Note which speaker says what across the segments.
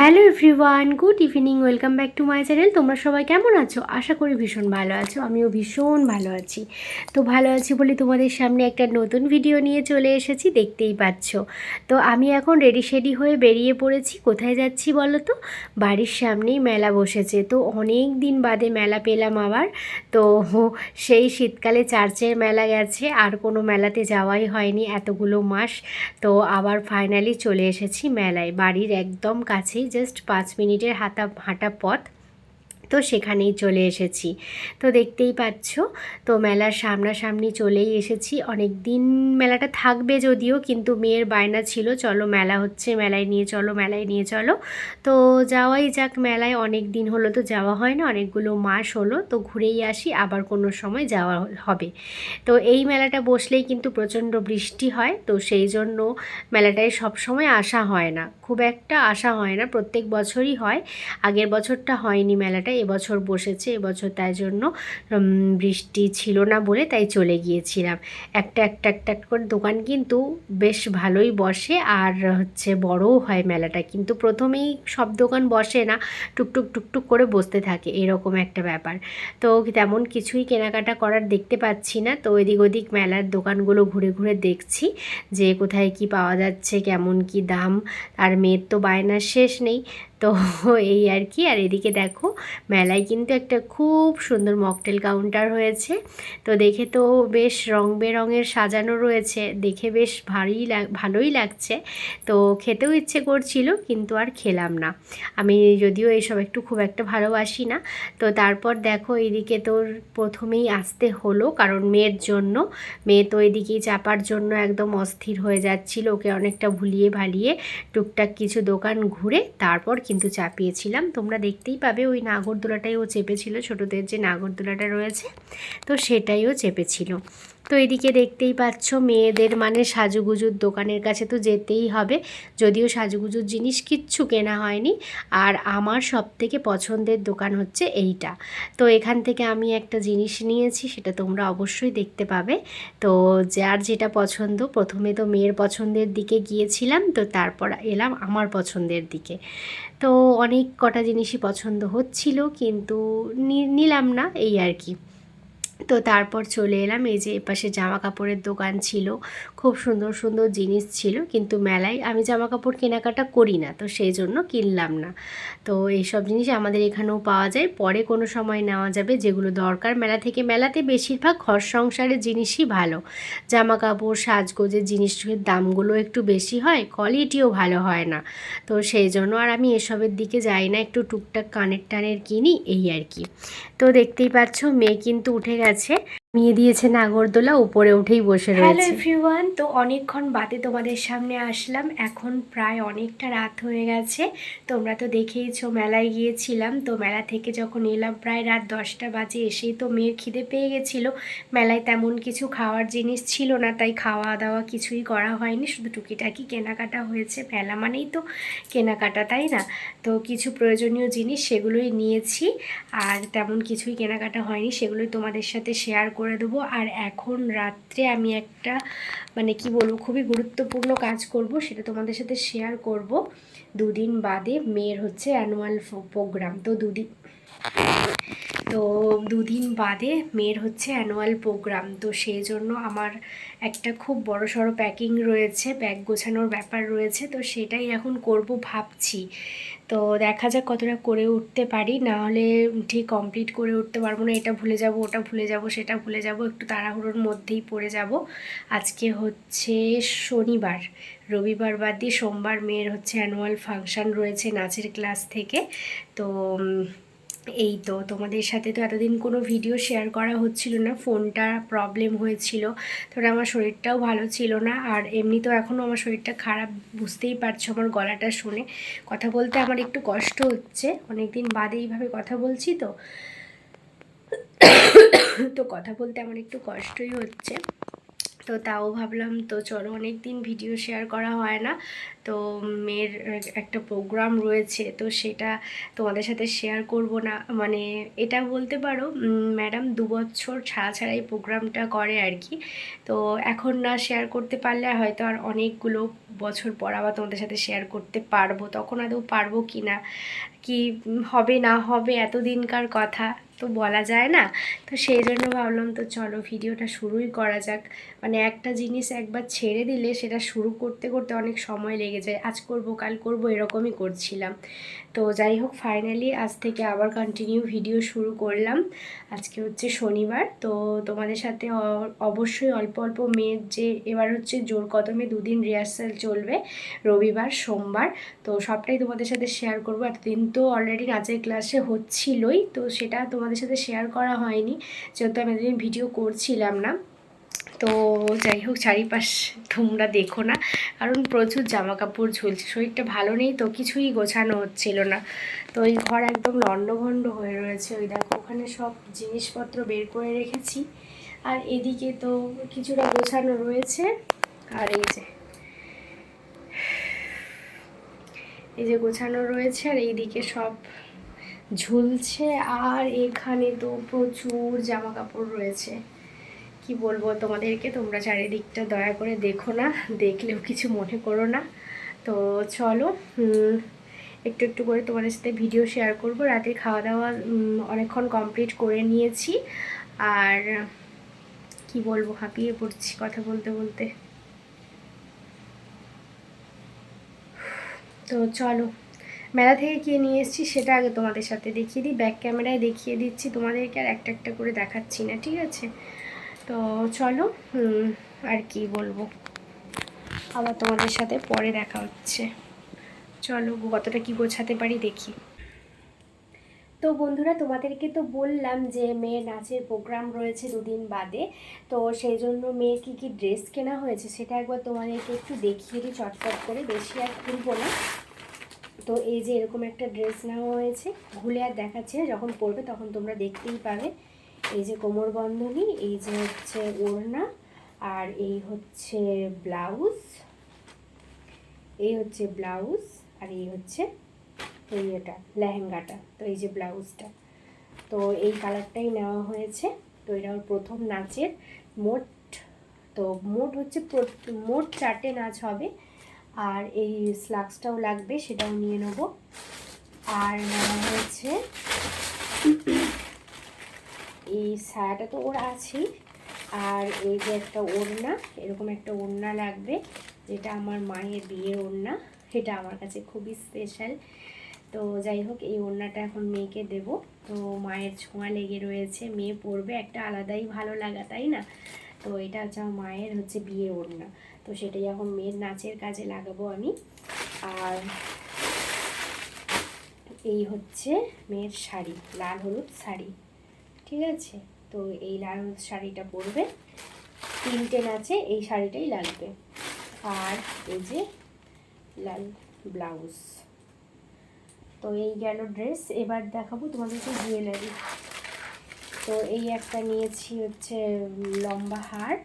Speaker 1: Hello everyone, good evening, welcome back to my channel. তোমরা সবাই কেমন আছো? আশা করি ভীষণ ভালো আছো। আমিও ভীষণ ভালো আছি। তো ভালো আছি বলে তোমাদের সামনে একটা নতুন ভিডিও নিয়ে চলে এসেছি, দেখতেই পাচ্ছ। তো আমি এখন রেডি শেডি হয়ে বেরিয়ে পড়েছি। কোথায় যাচ্ছি বলো তো? বাড়ির সামনেই মেলা বসেছে। তো অনেক দিন বাদে মেলা পেলাম আবার। তো সেই শীতকালে চার্চের মেলা গেছে। আর কোনো মেলাতে যাওয়াই হয়নি এতগুলো মাস। তো আবার ফাইনালি চলে এসেছি মেলায়। বাড়ির একদম কাছেই জাস্ট পাঁচ মিনিটের হাঁটা হাঁটা পথ। তো সেখানেই চলে এসেছি। তো দেখতেই পাচ্ছ, তো মেলার সামনাসামনি চলেই এসেছি। অনেক দিন মেলাটা থাকবে যদিও, কিন্তু মেয়ের বায়না ছিল, চলো মেলা হচ্ছে, মেলায় নিয়ে চলো, মেলায় নিয়ে চলো। তো যাওয়াই যাক, মেলায় অনেক দিন হলো তো যাওয়া হয় না, অনেকগুলো মাস হলো, তো ঘুরেই আসি, আবার কোনো সময় যাওয়া হবে। তো এই মেলাটা বসলেই কিন্তু প্রচণ্ড বৃষ্টি হয়, তো সেই জন্য মেলাটায় সব সময় আসা হয় না। খুব একটা আসা হয় না, প্রত্যেক বছরই হয়, আগের বছরটা হয়নি মেলাটা এবছর বসেছে এবছর তাই জন্য বৃষ্টি ছিল না বলে তাই চলে গিয়েছিলাম। একটা একটা একটা করে দোকান কিন্তু বেশ ভালোই বসে আর হচ্ছে বড়ও হয় মেলাটা। কিন্তু প্রথমেই সব দোকান বসে না, টুকটুক টুকটুক করে বসতে থাকে, এরকম একটা ব্যাপার। তো তেমন কিছুই কেনাকাটা করার দেখতে পাচ্ছি না। তো এদিক ওদিক মেলার দোকানগুলো ঘুরে ঘুরে দেখছি যে কোথায় কি পাওয়া যাচ্ছে, কেমন কি দাম। আর মেয়ের তো বায়নার শেষ নেই। তো এই আর কি। আর এদিকে দেখো, মেলায় কিন্তু একটা খুব সুন্দর মকটেল কাউন্টার হয়েছে। তো দেখে তো বেশ রং বেরঙের সাজানো রয়েছে। দেখে বেশ ভারী ভালোই লাগছে। তো খেতেও ইচ্ছে করছিল, কিন্তু আর খেলাম না। আমি যদিও এইসব একটু খুব একটা ভালোবাসি না। তো তারপর দেখো এইদিকে তোর প্রথমেই আসতে হলো, কারণ মেয়ের জন্য। মেয়ে তো এদিকেই চাপার জন্য একদম অস্থির হয়ে যাচ্ছিল। ওকে অনেকটা ভুলিয়ে ভালিয়ে টুকটাক কিছু দোকান ঘুরে তারপর কিন্তু চাপিয়েছিলাম। তোমরা দেখতেই পাবে ওই নাগরদোলাটাই ও চেপেছিল ছোটোদের যে নাগরদোলাটা রয়েছে, তো সেটাইও চেপেছিল। তো এদিকে দেখতেই পাচ্ছ মেয়েদের মানে সাজুগুজুর দোকানের কাছে তো যেতেই হবে। যদিও সাজুগুজুর জিনিস কিচ্ছু কেনা হয়নি। আর আমার সব থেকে পছন্দের দোকান হচ্ছে এইটা। তো এখান থেকে আমি একটা জিনিস নিয়েছি, সেটা তোমরা অবশ্যই দেখতে পাবে। তো যার যেটা পছন্দ, প্রথমে তো মেয়ের পছন্দের দিকে গিয়েছিলাম, তো তারপর এলাম আমার পছন্দের দিকে। তো অনেক কটা জিনিসই পছন্দ হচ্ছিল, কিন্তু নিলাম না, এই আর কি। তো তারপর চলে এলাম এই যে এপাশে জামা কাপড়ের দোকান ছিল খুব সুন্দর সুন্দর জিনিস ছিল। কিন্তু মেলায় আমি জামা কাপড় কেনাকাটা করি না, তো সেই জন্য কিনলাম না। তো এইসব জিনিস আমাদের এখানেও পাওয়া যায়। পরে কোনো সময় নেওয়া যাবে, যেগুলো দরকার। মেলা থেকে মেলাতে বেশিরভাগ ঘর সংসারের জিনিসই ভালো। জামা কাপড় সাজগোজের জিনিসের দামগুলো একটু বেশি হয় কোয়ালিটিও ভালো হয় না। তো সেই জন্য আর আমি এসবের দিকে যাই না, একটু টুকটাক কানের টানের কিনি, এই আর কি। তো দেখতেই পাচ্ছ, মেয়ে কিন্তু উঠে গেছে। নিয়ে দিয়েছে নাগরদোলা উপরে উঠেই বসে রয়েছে। হ্যালো এভরিওয়ান তো অনেকক্ষণ বাদে তোমাদের সামনে আসলাম। এখন প্রায় অনেকটা রাত হয়ে গেছে। তোমরা তো দেখেইছো মেলায় গিয়েছিলাম। তো মেলা থেকে যখন এলাম প্রায় রাত দশটা বাজে এসেই তো মেয়ের খিদে পেয়ে গেছিল। মেলায় তেমন কিছু খাওয়ার জিনিস ছিল না তাই খাওয়া দাওয়া কিছুই করা হয়নি। শুধু টুকিটাকি কেনাকাটা হয়েছে। মেলা মানেই তো কেনাকাটা তাই না? তো কিছু প্রয়োজনীয় জিনিস সেগুলোই নিয়েছি। আর তেমন কিছুই কেনাকাটা হয়নি সেগুলোই তোমাদের সাথে শেয়ার করে দেবো। আর এখন রাত্রে আমি একটা মানে কি বলব, খুবই গুরুত্বপূর্ণ কাজ করব, সেটা তোমাদের সাথে শেয়ার করব। দুদিন বাদে মেয়ের হচ্ছে অ্যানুয়াল প্রোগ্রাম তো দুদিন তো দুদিন বাদে মেয়ের হচ্ছে অ্যানুয়াল প্রোগ্রাম তো সেই জন্য আমার একটা খুব বড় সড়ো প্যাকিং রয়েছে ব্যাগ গোছানোর ব্যাপার রয়েছে, তো সেটাই এখন করব ভাবছি। তো দেখা যাক কতটা করে উঠতে পারি, না হলে ঠিক কমপ্লিট করে উঠতে পারব না, এটা ভুলে যাব, ওটা ভুলে যাব, সেটা ভুলে যাব, একটু তাড়াহুড়োর মধ্যেই পড়ে যাব। আজকে হচ্ছে শনিবার, রবিবার বাদ দিয়ে সোমবার মেয়ের হচ্ছে অ্যানুয়াল ফাংশান রয়েছে নাচের ক্লাস থেকে। তো এই তো তোমাদের সাথে তো এতদিন কোনো ভিডিও শেয়ার করা হচ্ছিল না ফোনটা প্রবলেম হয়েছিল। তো আমার শরীরটাও ভালো ছিল না, আর এমনিতেও এখনও আমার শরীরটা খারাপ, বুঝতেই পারছ আমার গলাটা শুনে। কথা বলতে আমার একটু কষ্ট হচ্ছে অনেক দিন বাদে এইভাবে কথা বলছি তো। তো কথা বলতে আমার একটু কষ্টই হচ্ছে। তো তাও ভাবলাম, তো চলো অনেক দিন ভিডিও শেয়ার করা হয় না। তো মেয়ের একটা প্রোগ্রাম রয়েছে, তো সেটা তোমাদের সাথে শেয়ার করব না। মানে এটা বলতে পারো ম্যাডাম দু বছর ছাড়া ছাড়া এই প্রোগ্রামটা করে আর কি। তো এখন না শেয়ার করতে পারলে হয়তো আর অনেকগুলো বছর পর আবার তোমাদের সাথে শেয়ার করতে পারব। তখন আদৌ পারব কি না? কি হবে না হবে এতদিনকার কথা। তো বলা যায় না। তো সেই জন্য ভাবলাম তো চলো ভিডিওটা শুরুই করা যাক। মানে একটা জিনিস একবার ছেড়ে দিলে সেটা শুরু করতে করতে অনেক সময় লেগে যায়। আজ করব, কাল করব এরকমই করছিলাম। তো যাই হোক ফাইনালি আজ থেকে আবার কন্টিনিউ ভিডিও শুরু করলাম। আজকে হচ্ছে শনিবার। তো তোমাদের সাথে অবশ্যই অল্প অল্প মেয়ের যে, এবার হচ্ছে জোর কদমে দুদিন রিহার্সাল চলবে রবিবার, সোমবার। তো সবটাই তোমাদের সাথে শেয়ার করব। এতদিন তো অলরেডি নাচের ক্লাসে হচ্ছিলই। তো সেটা তোমাদের সাথে শেয়ার করা হয়নি, যেহেতু আমি এতদিন ভিডিও করছিলাম না। তো যাই হোক, চারিপাশ তোমরা দেখো না, কারণ প্রচুর জামা কাপড় ঝুলছে, শরীরটা ভালো নেই তো, কিছুই গোছানো হচ্ছিল না। তো ওই ঘর একদম লণ্ডভণ্ড হয়ে রয়েছে, ওই দেখো, ওখানে সব জিনিসপত্র বের করে রেখেছি। আর এদিকে তো কিছুটা গোছানো রয়েছে, আর এই যে এই যে গোছানো রয়েছে, আর এইদিকে সব ঝুলছে আর এখানে তো প্রচুর জামা কাপড় রয়েছে। কি বলব তোমাদেরকে? তোমরা চারিদিকটা দয়া করে দেখো না, দেখলেও কিছু মনে করো না। তো চলো একটু একটু করে তোমাদের সাথে ভিডিও শেয়ার করব। রাতে খাওয়া দাওয়া অনেকক্ষণ কমপ্লিট করে নিয়েছি। আর কি বলব, হাঁপিয়ে পড়ছি কথা বলতে বলতে। তো চলো মেলা থেকে কে নিয়ে এসেছি সেটা আগে তোমাদের সাথে দেখিয়ে দিই। ব্যাক ক্যামেরায় দেখিয়ে দিচ্ছি তোমাদেরকে আর একটা একটা করে দেখাচ্ছি না, ঠিক আছে? তো চলো আর কি বলব? আবার তোমাদের সাথে পরে দেখা হচ্ছে। চলো, কতটা কি গোছাতে পারি দেখি। তো বন্ধুরা, তোমাদেরকে তো বললাম যে মেয়ের নাচের প্রোগ্রাম রয়েছে দুদিন বাদে। তো সেই জন্য মেয়ের কী কী ড্রেস কেনা হয়েছে সেটা একবার তোমাদেরকে একটু দেখিয়ে দিই, চটপট করে। বেশি আর খুলবো না। তো এই যে এরকম একটা ড্রেস নেওয়া হয়েছে ঘুলে আর দেখাচ্ছে যখন পরবে তখন তোমরা দেখতেই পাবে। এই যে কোমর বন্ধনী এই যে হচ্ছে ওড়না, আর এই হচ্ছে ব্লাউজ এই হচ্ছে ব্লাউজ আর এই হচ্ছে এই এটা, লেহেঙ্গাটা, তো এই যে ব্লাউজটা তো এই কালারটাই নেওয়া হয়েছে, তো এটা ওর প্রথম নাচের মোট, তো মোট হচ্ছে মোট চারটে নাচ হবে। আর এই স্লাক্সটাও লাগবে, সেটাও নিয়ে নেব। আর হয়েছে এই সায়াটা তো ওর আছেই, আর এই যে একটা ওড়না, এরকম একটা ওড়না লাগবে, যেটা আমার মায়ের বিয়ের ওড়না, এটা আমার কাছে খুবই স্পেশাল তো যাই হোক, এই ওড়নাটা এখন মেয়েকে দেব। তো মায়ের ছোঁয়া লেগে রয়েছে, মেয়ে পরবে একটা আলাদাই ভালো লাগা, তাই না? তো এটা হচ্ছে মায়ের হচ্ছে বিয়ের ওড়না। তো সেটাই এখন মেয়ের নাচের কাজে লাগাবো আমি। আর এই হচ্ছে মেয়ের শাড়ি, লাল হলুদ শাড়ি, ঠিক আছে? তো এই লাল হলুদ শাড়িটা পরবে। তিনটে নাচে এই শাড়িটাই লাগবে। আর এই যে লাল ব্লাউজ। তো এই গেল ড্রেস। এবার দেখাবো তোমাদেরকে জুয়েলারি। তো এই একটা নিয়েছি হচ্ছে লম্বা হার।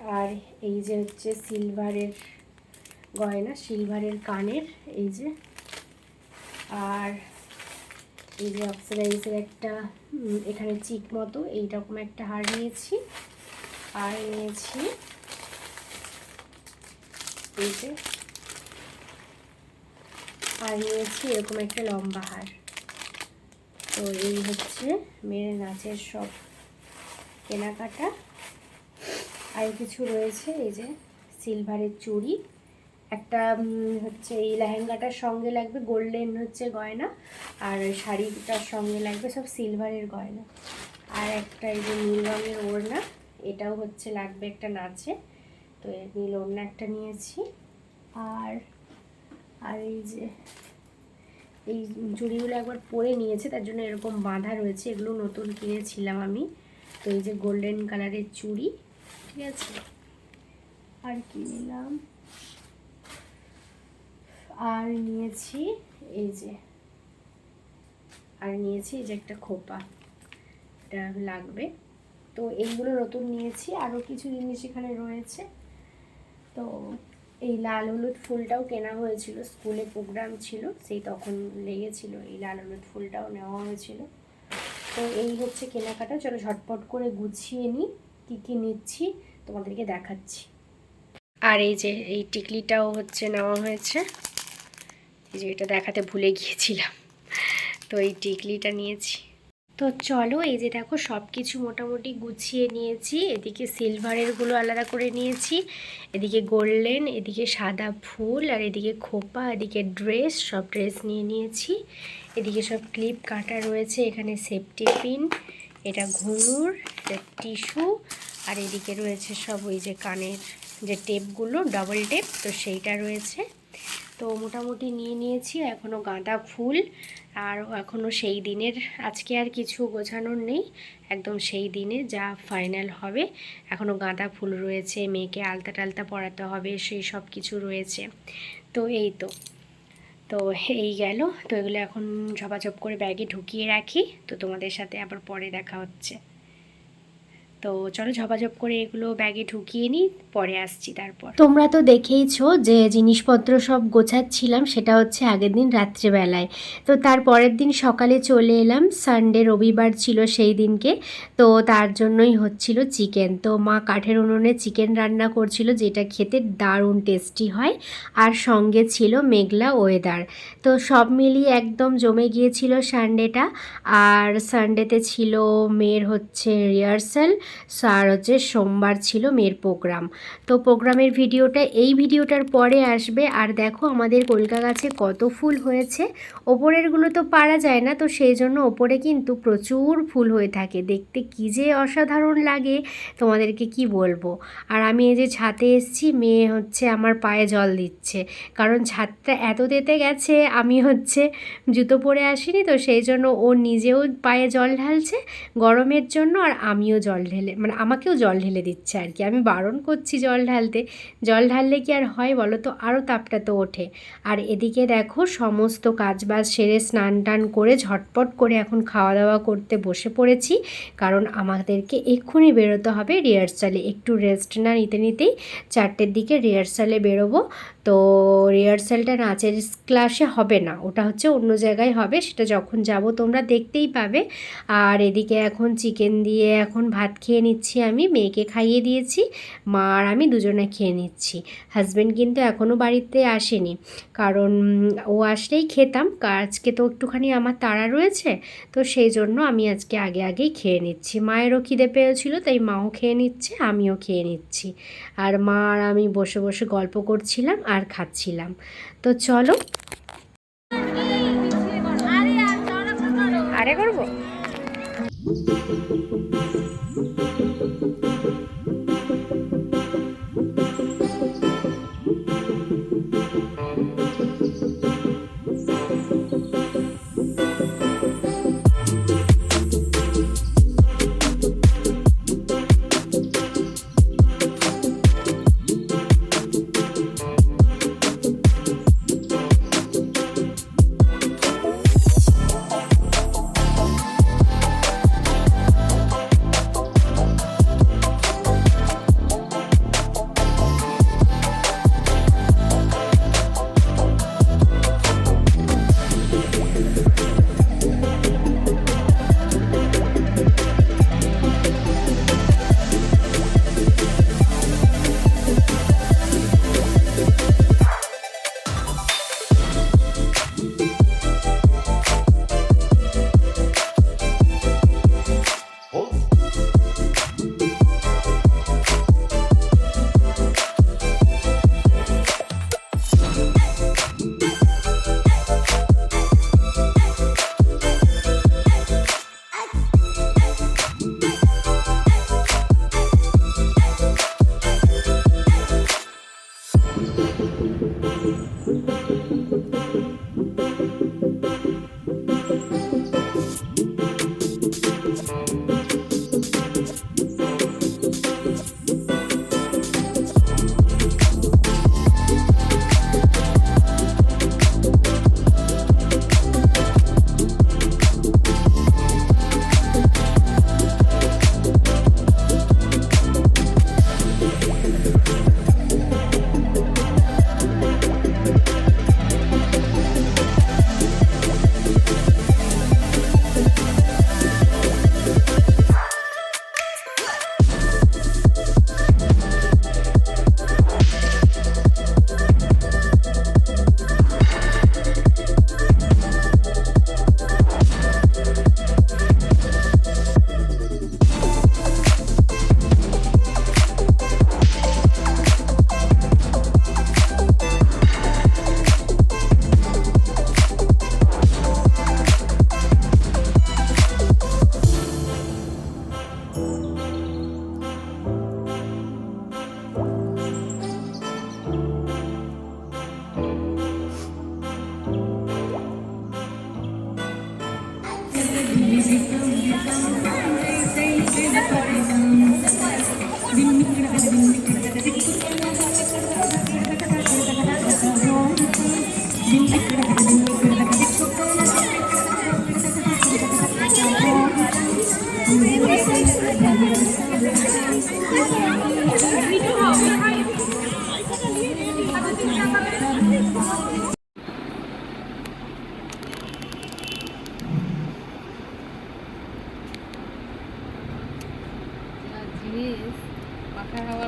Speaker 1: আর এই যে হচ্ছে সিলভারের গয়না সিলভারের কানের, এই যে। আর এই যে অক্সিডাইজের একটা এখানে চিক মতো, এইরকম একটা হার নিয়েছি। আর নিয়েছি এই যে। আর নিয়েছি এরকম একটা লম্বা হার। তো এই হচ্ছে মেয়ের নাচের সব কেনাকাটা। আর কিছু রয়েছে, এই যে সিলভারের চুড়ি। একটা হচ্ছে এই লেহেঙ্গাটার সঙ্গে লাগবে গোল্ডেন হচ্ছে গয়না, আর শাড়িটার সঙ্গে লাগবে সব সিলভারের গয়না। আর একটা এই যে নীল রঙের ওড়না, এটাও হচ্ছে লাগবে একটা নাচে। তো এই নীল ওড়না একটা নিয়েছি। আর আর এই যে এই চুড়িগুলো একবার পরে নিয়েছে, তার জন্য এরকম বাঁধা রয়েছে, এগুলো নতুন কিনেছিলাম আমি। তো এই যে গোল্ডেন কালারের চুড়ি ঠিক আছে। আর কি নিলাম? আর নিয়েছি এই যে, আর নিয়েছি এই যে একটা খোপা। এটা লাগবে। তো এইগুলো নতুন নিয়েছি। আরও কিছু জিনিস এখানে রয়েছে। তো এই লাল হলুদ ফুলটাও কেনা হয়েছিল। স্কুলে প্রোগ্রাম ছিল, সেই তখন লেগেছিল। এই লাল হলুদ ফুলটাও নেওয়া হয়েছিল। তো এই হচ্ছে কেনাকাটা। চলো ঝটপট করে গুছিয়ে নিই। কী কী নিচ্ছি তোমাদেরকে দেখাচ্ছি। আর এই যে, এই টিকলিটাও হচ্ছে নেওয়া হয়েছে। এই যে এটা দেখাতে ভুলে গিয়েছিলাম। তো এই টিকলিটা নিয়েছি। তো চলো, এই যে দেখো সব কিছু মোটামুটি গুছিয়ে নিয়েছি। এদিকে সিলভারেরগুলো আলাদা করে নিয়েছি। এদিকে গোল্ডেন এদিকে সাদা ফুল, আর এদিকে খোপা, এদিকে ড্রেস সব ড্রেস নিয়ে নিয়েছি। এদিকে সব ক্লিপ কাটা রয়েছে, এখানে সেফটি পিন এটা ঘুঙুর টিস্যু, আর এদিকে রয়েছে সব ওই যে কানের যে টেপগুলো ডাবল টেপ, তো সেইটা রয়েছে। তো মোটামুটি নিয়ে নিয়েছি এখনও গাঁদা ফুল, আর এখনও সেই দিনের, আজকে আর কিছু গোছানোর নেই, একদম সেই দিনে যা ফাইনাল হবে এখনও গাঁদা ফুল রয়েছে, মেয়েকে আলতা টালতা পরাতে হবে, সেই সব কিছু রয়েছে। তো এই তো। তো এই গেল। তো এগুলো এখন ঝপাঝপ করে ব্যাগে ঢুকিয়ে রাখি। তো তোমাদের সাথে আবার পরে দেখা হচ্ছে। তো চলো ঝপাঝপ করে এগুলো ব্যাগে ঢুকিয়ে নিই, পরে আসছি তারপর। তোমরা তো দেখেইছো যে জিনিসপত্র সব গোছাচ্ছিলাম, সেটা হচ্ছে আগের দিন রাত্রেবেলায়। তো তার পরের দিন সকালে চলে এলাম সানডে রবিবার ছিল সেই দিনকে, তো তার জন্যই হচ্ছিল চিকেন তো মা কাঠের উনুনে চিকেন রান্না করছিল, যেটা খেতে দারুণ টেস্টি হয়, আর সঙ্গে ছিল মেঘলা ওয়েদার তো সব মিলিয়ে একদম জমে গিয়েছিল সানডেটা আর সানডেতে ছিল মেয়ের হচ্ছে রিহার্সাল আর হচ্ছে সোমবার ছিল মেয়ের প্রোগ্রাম। তো প্রোগ্রামের ভিডিওটা, এই ভিডিওটার পরে আসবে। আর দেখো আমাদের কলকা গাছে কত ফুল হয়েছে। ওপরেরগুলো তো পারা যায় না, তো সেই জন্য ওপরে কিন্তু প্রচুর ফুল হয়ে থাকে। দেখতে কী যে অসাধারণ লাগে, তোমাদেরকে কি বলব? আর আমি এই যে ছাতে এসছি, মেয়ে হচ্ছে আমার পায়ে জল দিচ্ছে। কারণ ছাদটা এত তেতে গেছে, আমি হচ্ছে জুতো পরে আসিনি, তো সেই জন্য ও নিজেও পায়ে জল ঢালছে গরমের জন্য, আর আমিও জল ঢেলে মানে আমাকেও জল ঢেলে দিচ্ছে আর কি। আমি বারণ করছি জল ঢালতে। জল ঢাললে কি আর হয় বলো তো? আরও তাপটা তো ওঠে। আর এদিকে দেখো সমস্ত কাজবাজ সেরে স্নান টান করে ঝটপট করে এখন খাওয়া দাওয়া করতে বসে পড়েছি। কারণ আমাদেরকে এক্ষুনি বেরোতে হবে রিহার্সালে। একটু রেস্ট না নিতে নিতেই চারটের দিকে রিহার্সালে বেরোবো। তো রিহার্সালটা নাচের ক্লাসে হবে না। ওটা হচ্ছে অন্য জায়গায় হবে, সেটা যখন যাব তোমরা দেখতেই পাবে। আর এদিকে এখন চিকেন দিয়ে এখন ভাত খেয়ে নিচ্ছি আমি, মেয়েকে খাইয়ে দিয়েছি, মা আর আমি দুজনে খেয়ে নিচ্ছি। হাজব্যান্ড কিন্তু এখনও বাড়িতে আসেনি, কারণ ও আসলেই খেতাম। আজকে তো একটুখানি আমার তাড়া রয়েছে, তো সেই জন্য আমি আজকে আগে আগেই খেয়ে নিচ্ছি। মায়েরও খিদে পেয়েছিল, তাই মাও খেয়ে নিচ্ছে, আমিও খেয়ে নিচ্ছি। আর মা আর আমি বসে বসে গল্প করছিলাম, আর খাচ্ছিলাম। তো চলো। আরে করব?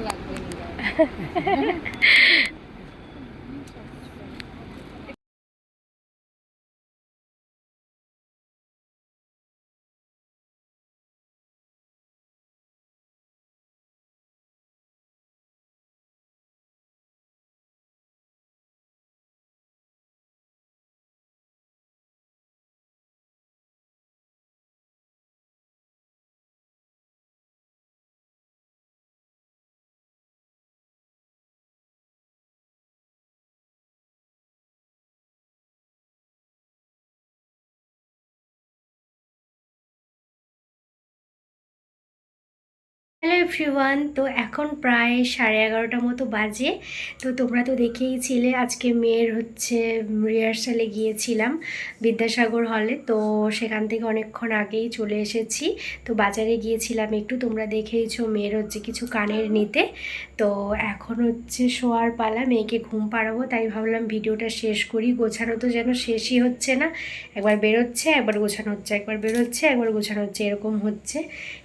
Speaker 2: লাগবে
Speaker 1: হ্যালো এভরিওয়ান, তো এখন প্রায় সাড়ে এগারোটা মতো বাজে। তো তোমরা তো দেখেইছিলে আজকে মেয়ের হচ্ছে রিহার্সালে গিয়েছিলাম বিদ্যাসাগর হলে তো সেখান থেকে অনেকক্ষণ আগেই চলে এসেছি। তো বাজারে গিয়েছিলাম একটু, তোমরা দেখেইছো মেয়ের হচ্ছে কিছু কানের নিতে। তো এখন হচ্ছে শোয়ার পালা, মেয়েকে ঘুম পাড়াবো, তাই ভাবলাম ভিডিওটা শেষ করি। গোছানো তো যেন শেষই হচ্ছে না। একবার বেরোচ্ছে, একবার গোছানো হচ্ছে, একবার বেরোচ্ছে, একবার গোছানো হচ্ছে, এরকম হচ্ছে।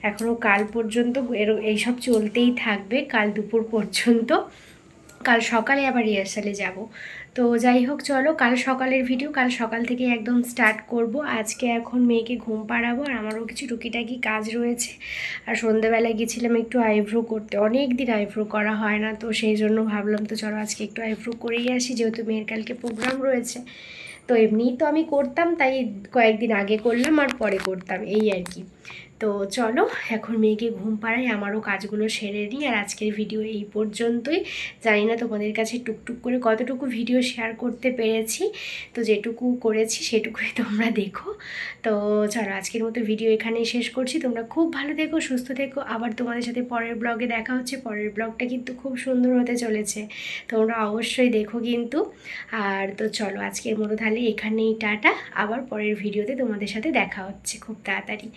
Speaker 1: এখনও কাল পর্যন্ত এর এইসব চলতেই থাকবে কাল দুপুর পর্যন্ত। কাল সকালে আবার রিহার্সালে যাব। তো যাই হোক, চলো, কাল সকালের ভিডিও কাল সকাল থেকে একদম স্টার্ট করব। আজকে এখন মেয়েকে ঘুম পাড়াবো আর আমারও কিছু টুকিটাকি কাজ রয়েছে। আর সন্ধেবেলায় গেছিলাম একটু আইব্রো করতে। অনেক দিন আইব্রো করা হয় না, তো সেই জন্য ভাবলাম, তো চলো আজকে একটু আইব্রো করেই আসি, যেহেতু মেয়ের কালকে প্রোগ্রাম রয়েছে। তো এমনিই তো আমি করতাম, তাই কয়েকদিন আগে করলাম আর পরে করতাম, এই আর কি। তো চলো, এখন মেয়েকে ঘুম পাড়াই, আমারও কাজগুলো সেরে নিই, আর আজকের ভিডিও এই পর্যন্তই। জানি না তোমাদের কাছে টুকটুক করে কতটুকু ভিডিও শেয়ার করতে পেরেছি, তো যেটুকু করেছি সেটুকুই তোমরা দেখো। তো চলো, আজকের মতো ভিডিও এখানেই শেষ করছি। তোমরা খুব ভালো থেকো, সুস্থ থেকো। আবার তোমাদের সাথে পরের ব্লগে দেখা হচ্ছে। পরের ব্লগটা কিন্তু খুব সুন্দর হতে চলেছে। তোমরা অবশ্যই দেখো কিন্তু। আর তো চলো, আজকের মতো তাহলে এখানেই, টাটা। আবার পরের ভিডিওতে তোমাদের সাথে দেখা হচ্ছে খুব তাড়াতাড়ি।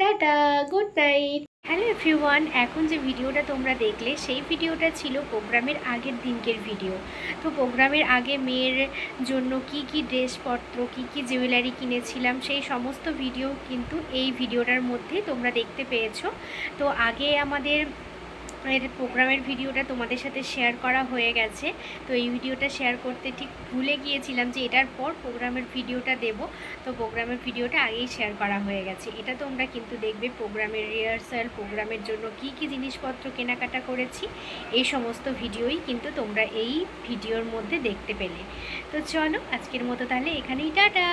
Speaker 1: Tata, good night. Hello everyone, এখন যে ভিডিওটা তোমরা দেখলে, সেই ভিডিওটা ছিল প্রোগ্রামের আগের দিনকের ভিডিও। তো প্রোগ্রামের আগে মেয়ের জন্য কি কি ড্রেসপত্র, কি কি জুয়েলারি কিনেছিলাম, সেই সমস্ত ভিডিও কিন্তু এই ভিডিওটার মধ্যে তোমরা দেখতে পেয়েছ। তো আগে আমাদের এর প্রোগ্রামের ভিডিওটা তোমাদের সাথে শেয়ার করা হয়ে গেছে। তো এই ভিডিওটা শেয়ার করতে ঠিক ভুলে গিয়েছিলাম যে এটার পর প্রোগ্রামের ভিডিওটা দেব। তো প্রোগ্রামের ভিডিওটা আগেই শেয়ার করা হয়ে গেছে। এটা তোমরা কিন্তু দেখবে প্রোগ্রামের রিহার্সাল প্রোগ্রামের জন্য কি কি জিনিসপত্র কেনাকাটা করেছি। এই সমস্ত ভিডিওই কিন্তু তোমরা এই ভিডিওর মধ্যে দেখতে পেলে। তো চলো আজকের মতো তাহলে এখানেই টাটা!